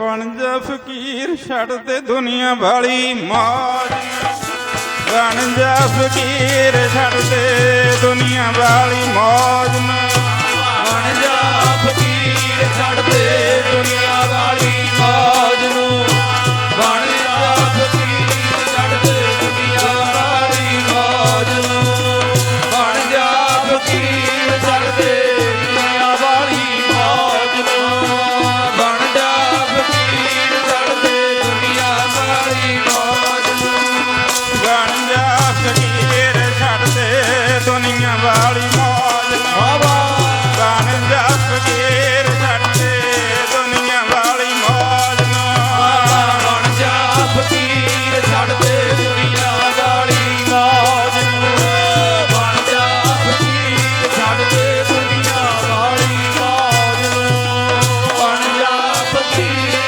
ਬਣ ਜਾ ਫਕੀਰ, ਛੱਡ ਤੇ ਦੁਨੀਆ ਵਾਲੀ ਮੌਜ। ਬਣ ਜਾ ਫਕੀਰ, ਛੱਡ ਤੇ ਦੁਨੀਆ ਵਾਲੀ ਮੌਜ। ਮੈਂ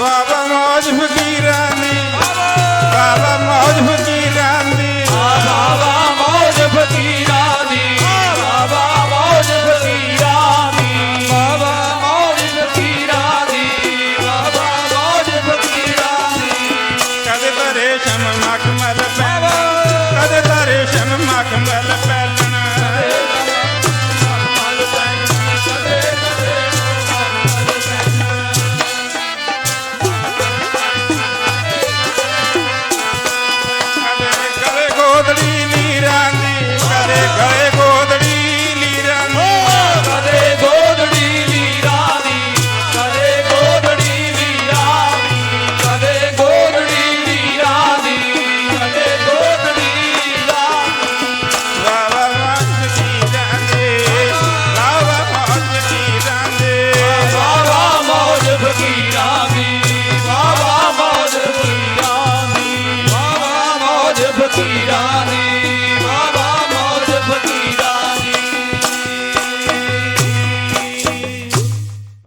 Baba. વાદળી ની રાંધી ઘરે ઘરે